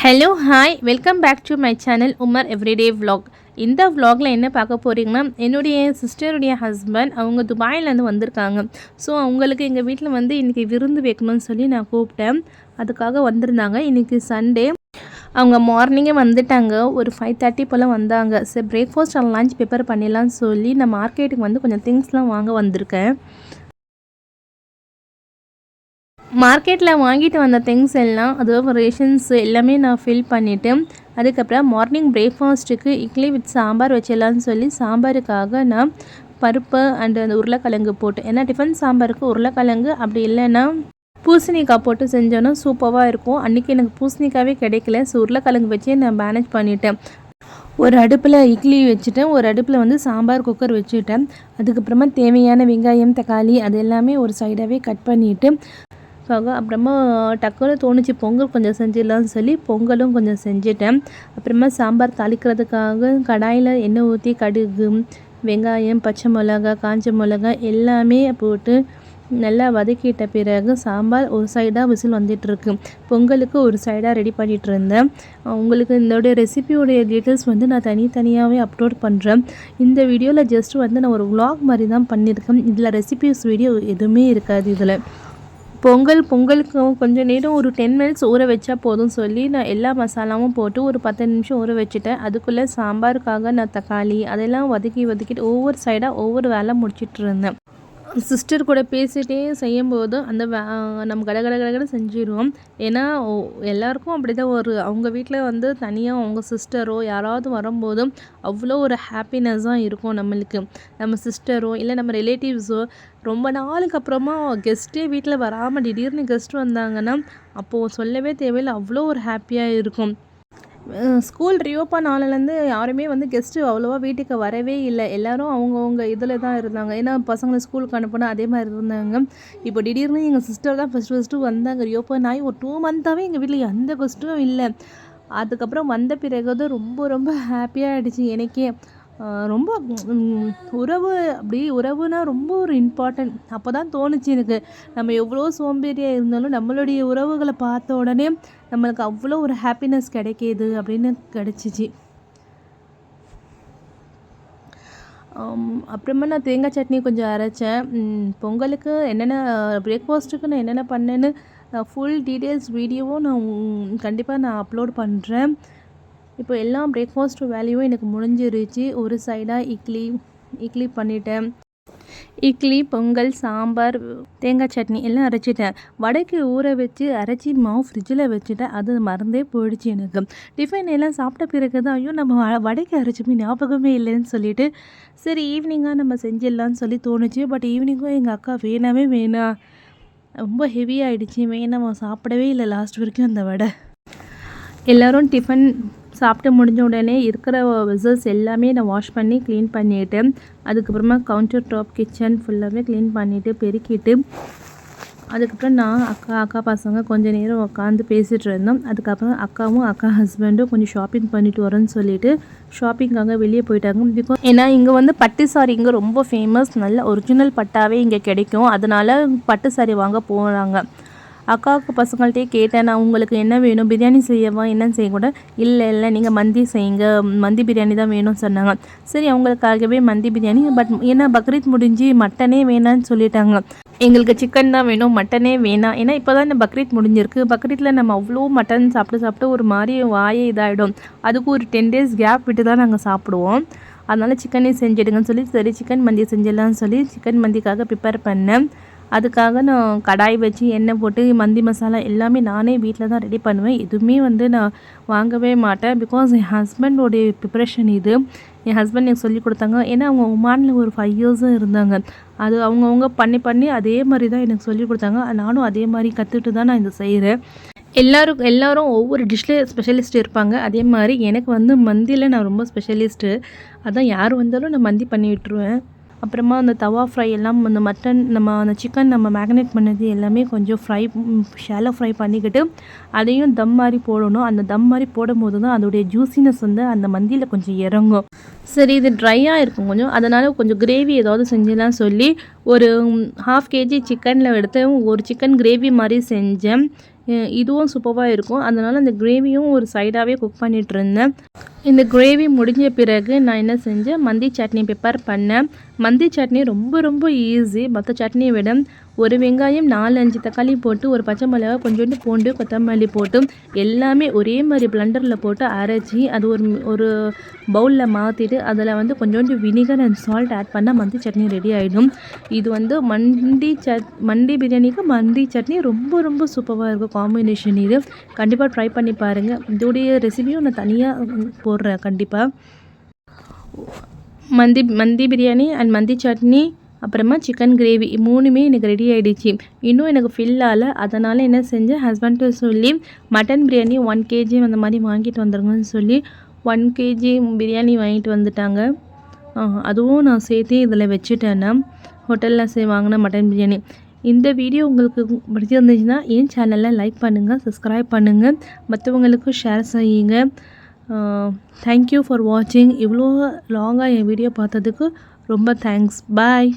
Hello hi welcome back to my channel Umar everyday vlog இந்த விலாகில் என்ன பார்க்க போகிறீங்கன்னா என்னுடைய சிஸ்டருடைய ஹஸ்பண்ட் அவங்க துபாயிலேருந்து வந்திருக்காங்க. ஸோ அவங்களுக்கு எங்கள் வீட்டில் வந்து இன்றைக்கி விருந்து வைக்கணும்னு சொல்லி நான் கூப்பிட்டேன். அதுக்காக வந்திருந்தாங்க. இன்றைக்கி சண்டே அவங்க மார்னிங்கே வந்துட்டாங்க. ஒரு ஃபைவ் தேர்ட்டி போல் வந்தாங்க. சரி பிரேக்ஃபாஸ்ட் அண்ட் லஞ்ச் ப்ரிப்பேர் பண்ணிடலாம்னு சொல்லி நான் மார்க்கெட்டுக்கு வந்து கொஞ்சம் திங்ஸ்லாம் வாங்க வந்திருக்கேன். மார்க்கெட்டில் வாங்கிட்டு வந்த திங்ஸ் எல்லாம் அதுவும் ரேஷன்ஸ் எல்லாமே நான் ஃபில் பண்ணிவிட்டு அதுக்கப்புறம் மார்னிங் பிரேக்ஃபாஸ்ட்டுக்கு இட்லி வித் சாம்பார் வச்சிடலான்னு சொல்லி சாம்பாருக்காக நான் பருப்பு அண்டு அந்த உருளைக்கிழங்கு போட்டு ஏன்னா டிஃபன் சாம்பாருக்கு உருளைக்கிழங்கு அப்படி இல்லைன்னா பூசணிக்காய் போட்டு செஞ்சோன்னா சூப்பராக இருக்கும். அன்றைக்கி எனக்கு பூசணிக்காவே கிடைக்கல ஸோ உருளைக்கிழங்கு வச்சே நான் மேனேஜ் பண்ணிவிட்டேன் ஒரு அடுப்பில் இட்லி வச்சுட்டேன் ஒரு அடுப்பில் வந்து சாம்பார் குக்கர் வச்சுட்டேன். அதுக்கப்புறமா தேவையான வெங்காயம் தக்காளி அது எல்லாமே ஒரு சைடாகவே கட் பண்ணிவிட்டு ஆக அப்புறமா டக்குன்னு தோணுச்சு பொங்கல் கொஞ்சம் செஞ்சிடலாம்னு சொல்லி பொங்கலும் கொஞ்சம் செஞ்சுட்டேன். அப்புறமா சாம்பார் தாளிக்கிறதுக்காக கடாயில் எண்ணெய் ஊற்றி கடுகு வெங்காயம் பச்சை மிளகா காஞ்ச மிளகா எல்லாமே போட்டு நல்லா வதக்கிட்ட பிறகு சாம்பார் ஒரு சைடாக விசில் வந்துட்டுருக்கு. பொங்கலுக்கு ஒரு சைடாக ரெடி பண்ணிகிட்டு இருந்தேன். உங்களுக்கு இதோடைய ரெசிபியோடைய டீட்டெயில்ஸ் வந்து நான் தனித்தனியாகவே அப்லோட் பண்ணுறேன் இந்த வீடியோவில் ஜஸ்ட் வந்து நான் ஒரு vlog மாதிரி தான் பண்ணியிருக்கேன். இதில் ரெசிபிஸ் வீடியோ எதுவுமே இருக்காது இதில். பொங்கல் பொங்கலுக்கு கொஞ்சம் நேரம் ஒரு டென் மினிட்ஸ் ஊற வச்சா போதும் சொல்லி நான் எல்லா மசாலாவும் போட்டு ஒரு பத்து நிமிஷம் ஊற வச்சுட்டேன். அதுக்குள்ளே சாம்பாருக்காக நான் தக்காளி அதெல்லாம் வதக்கி வதக்கிட்டு ஒவ்வொரு சைடாக ஒவ்வொரு வேலை முடிச்சிட்டு இருந்தேன். சிஸ்டர் கூட பேசிகிட்டே செய்யும்போது அந்த நம்ம கட கட கடகட செஞ்சிடுவோம் ஏன்னா எல்லாருக்கும் அப்படி தான் ஒரு அவங்க வீட்டில் வந்து தனியாக அவங்க சிஸ்டரோ யாராவது வரும்போது அவ்வளோ ஒரு ஹாப்பினஸ்ஸாக இருக்கும் நம்மளுக்கு. நம்ம சிஸ்டரோ இல்லை நம்ம ரிலேட்டிவ்ஸோ ரொம்ப நாளுக்கு அப்புறமா கெஸ்ட்டே வீட்டில் வராமல் திடீர்னு கெஸ்ட் வந்தாங்கன்னா அப்போது சொல்லவே தேவையில்லை அவ்வளோ ஒரு ஹாப்பியாக இருக்கும். ஸ்கூல் ரீஓப்பன் ஆனலேருந்து யாருமே வந்து கெஸ்ட்டு அவ்வளோவா வீட்டுக்கு வரவே இல்லை. எல்லோரும் அவங்கவுங்க இதில் தான் இருந்தாங்க. ஏன்னா பசங்களை ஸ்கூலுக்கு அனுப்பினா அதே மாதிரி இருந்தாங்க. இப்போ திடீர்னு எங்கள் சிஸ்டர் தான் ஃபஸ்ட்டு ஃபஸ்ட்டு வந்தாங்க. ரீஓப்பன் ஆகி ஒரு டூ மந்த்தாகவே எங்கள் வீட்டில் எந்த கஷ்டமும் இல்லை. அதுக்கப்புறம் வந்த பிறகு தான் ரொம்ப ரொம்ப ஹாப்பியாக ஆகிடுச்சு எனக்கே. ரொம்ப உறவு அப்படி உறவுனா ரொம்ப ஒரு இம்பார்ட்டன்ட் அப்போ தான் தோணுச்சு எனக்கு. நம்ம எவ்வளோ சோம்பேறியாக இருந்தாலும் நம்மளுடைய உறவுகளை பார்த்த உடனே நம்மளுக்கு அவ்வளோ ஒரு ஹாப்பினஸ் கிடைக்கிது அப்படின்னு கிடச்சிச்சு. அப்புறமா நான் தேங்காய் சட்னி கொஞ்சம் அரைச்சேன். பொங்கலுக்கு என்னென்ன பிரேக்ஃபாஸ்ட்டுக்கு நான் என்னென்ன பண்ணேன்னு ஃபுல் டீட்டெயில்ஸ் வீடியோவும் நான் கண்டிப்பாக நான் அப்லோட் பண்ணுறேன் இப்போ எல்லா பிரேக்ஃபாஸ்ட் வேலையும் எனக்கு முடிஞ்சிருச்சு. ஒரு சைடாக இட்லி இட்லி பண்ணிட்டேன். இட்லி பொங்கல் சாம்பார் தேங்காய் சட்னி எல்லாம் அரைச்சிட்டேன். வடைக்கு ஊற வச்சு அரைச்சி மாவு ஃப்ரிட்ஜில் வச்சுட்டேன். அது மறந்தே போயிடுச்சு எனக்கு. டிஃபன் எல்லாம் சாப்பிட்ட பிறகு தான் ஐயோ நம்ம வ- வடைக்கு அரைச்சுமே ஞாபகமே இல்லைன்னு சொல்லிட்டு சரி ஈவினிங்காக நம்ம செஞ்சிடலான்னு சொல்லி தோணுச்சு. பட் ஈவினிங்கும் எங்கள் அக்கா வேணாமே வேணாம் ரொம்ப ஹெவி ஆயிடுச்சு. வேணாம் சாப்பிடவே இல்லை லாஸ்ட் வரைக்கும் அந்த வடை. எல்லோரும் டிஃபன் சாப்பிட்டு முடிஞ்ச உடனே இருக்கிற விசல்ஸ் எல்லாமே நான் வாஷ் பண்ணி க்ளீன் பண்ணிவிட்டு அதுக்கப்புறமா கவுண்டர் டாப் கிச்சன் ஃபுல்லாகவே க்ளீன் பண்ணிவிட்டு பெருக்கிட்டு அதுக்கப்புறம் நான் அக்கா அக்கா பசங்க கொஞ்ச நேரம் உட்காந்து பேசிகிட்டு இருந்தோம். அதுக்கப்புறம் அக்காவும் அக்கா ஹஸ்பண்டும் கொஞ்சம் ஷாப்பிங் பண்ணிட்டு வரேன்னு சொல்லிட்டு ஷாப்பிங்காக வெளியே போயிட்டாங்க. பிகாஸ் ஏன்னா இங்கே வந்து பட்டு சாரி இங்கே ரொம்ப ஃபேமஸ் நல்ல ஒரிஜினல் பட்டாவே இங்கே கிடைக்கும். அதனால் பட்டு சாரி வாங்க போகிறாங்க அக்காவுக்கு பசங்கள்ட்டே கேட்டேன் நான் உங்களுக்கு என்ன வேணும் பிரியாணி செய்யவா என்னன்னு செய்யக்கூட இல்லை இல்லை நீங்கள் மந்தி செய்யுங்க மந்தி பிரியாணி தான் வேணும்னு சொன்னாங்க. சரி அவங்களுக்காகவே மந்தி பிரியாணி பட் ஏன்னா பக்ரீத் முடிஞ்சு மட்டனே வேணான்னு சொல்லிட்டாங்க. எங்களுக்கு சிக்கன் தான் வேணும் மட்டனே வேணாம். ஏன்னா இப்போ தான் இந்த பக்ரீத் முடிஞ்சிருக்கு. பக்ரீத்தில் நம்ம அவ்வளோ மட்டன் சாப்பிட்டு சாப்பிட்டு ஒரு மாதிரி வாயே இதாகிடும் அதுக்கு ஒரு டென் டேஸ் கேப் விட்டு தான் நாங்கள் சாப்பிடுவோம். அதனால் சிக்கனே செஞ்சிடுங்கன்னு சொல்லி சரி சிக்கன் மந்தி செஞ்சிடலாம்னு சொல்லி சிக்கன் மந்திக்காக ப்ரிப்பேர் பண்ணேன். அதுக்காக நான் கடாய் வச்சு எண்ணெய் போட்டு மந்தி மசாலா எல்லாமே நானே வீட்டில் தான் ரெடி பண்ணுவேன். எதுவுமே வந்து நான் வாங்கவே மாட்டேன். பிகாஸ் என் ஹஸ்பண்டோடைய ப்ரிப்ரேஷன் இது. என் ஹஸ்பண்ட் எனக்கு சொல்லி கொடுத்தாங்க. ஏன்னா அவங்க ஒமானில் ஒரு ஃபைவ் இயர்ஸும் இருந்தாங்க. அது அவங்கவுங்க பண்ணி பண்ணி அதே மாதிரி தான் எனக்கு சொல்லி கொடுத்தாங்க. நானும் அதே மாதிரி கற்றுட்டு தான் நான் இதை செய்கிறேன் எல்லாரும் எல்லாரும் ஒவ்வொரு டிஷ்ல ஸ்பெஷலிஸ்ட் இருப்பாங்க. அதே மாதிரி எனக்கு வந்து மந்தியில் நான் ரொம்ப ஸ்பெஷலிஸ்ட்டு அதான் யார் வந்தாலும் நான் மந்தி பண்ணி விட்டுருவேன். அப்புறமா அந்த தவா ஃப்ரை எல்லாம் அந்த மட்டன் நம்ம அந்த சிக்கன் நம்ம மேக்னேட் பண்ணது எல்லாமே கொஞ்சம் ஃப்ரை ஷாலோ ஃப்ரை பண்ணிக்கிட்டு அதையும் தம் மாதிரி போடணும். அந்த தம் மாதிரி போடும்போது தான் அதோடைய ஜூஸினஸ் வந்து அந்த மந்தியில் கொஞ்சம் இறங்கும். சரி இது ட்ரையாக இருக்கும். கொஞ்சம் அதனால் கொஞ்சம் கிரேவி ஏதாவது செஞ்சலாம் சொல்லி ஒரு ஹாஃப் கேஜி சிக்கனில் எடுத்து ஒரு சிக்கன் கிரேவி மாதிரி செஞ்சேன். இதுவும் சூப்பராக இருக்கும். அதனால் அந்த கிரேவியும் ஒரு சைடாகவே குக் பண்ணிகிட்டு இருந்தேன். இந்த கிரேவி முடிஞ்ச பிறகு நான் என்ன செஞ்சேன்? மந்தி சட்னி ப்ரிப்பேர் பண்ணேன். மந்தி சட்னி ரொம்ப ரொம்ப ஈஸி மற்ற சட்னியை விட ஒரு வெங்காயம் நாலு அஞ்சு தக்காளி போட்டு ஒரு பச்சை மிளகா கொஞ்சோண்டு பூண்டு கொத்தமல்லி போட்டு எல்லாமே ஒரே மாதிரி பிளண்டரில் போட்டு அரைச்சி அது ஒரு ஒரு பவுலில் மாற்றிட்டு அதில் வந்து கொஞ்சோண்டு வினிகர் அண்ட் சால்ட் ஆட் பண்ணால் மந்தி சட்னி ரெடி ஆகிடும் இது வந்து மண்டி சட் மண்டி பிரியாணிக்கு மந்தி சட்னி ரொம்ப ரொம்ப சூப்பராக இருக்கும் காம்பினேஷன் இது. கண்டிப்பாக ட்ரை பண்ணி பாருங்கள் இதோடைய ரெசிபியும் நான் தனியாக போடுறேன் கண்டிப்பாக மந்தி மந்தி பிரியாணி அண்ட் மந்தி சட்னி அப்புறமா சிக்கன் கிரேவி மூணுமே எனக்கு ரெடி ஆகிடுச்சு இன்னும் எனக்கு ஃபில் ஆகலை. அதனால் என்ன செஞ்சேன் ஹஸ்பண்ட்டு சொல்லி மட்டன் பிரியாணி ஒன் கேஜி அந்த மாதிரி வாங்கிட்டு வந்துருங்கன்னு சொல்லி ஒன் கேஜி பிரியாணி வாங்கிட்டு வந்துட்டாங்க. அதுவும் நான் சேர்த்து இதில் வச்சுட்டேன்னா ஹோட்டலில் சே வாங்கின மட்டன் பிரியாணி இந்த வீடியோ உங்களுக்கு பிடிச்சிருந்துச்சுன்னா என் சேனலில் லைக் பண்ணுங்கள் சப்ஸ்கிரைப் பண்ணுங்கள் மற்றவங்களுக்கும் ஷேர் செய்யுங்க. தேங்க்யூ ஃபார் வாட்சிங் இவ்வளோ லாங்காக என் வீடியோ பார்த்ததுக்கு ரொம்ப தேங்க்ஸ் பாய்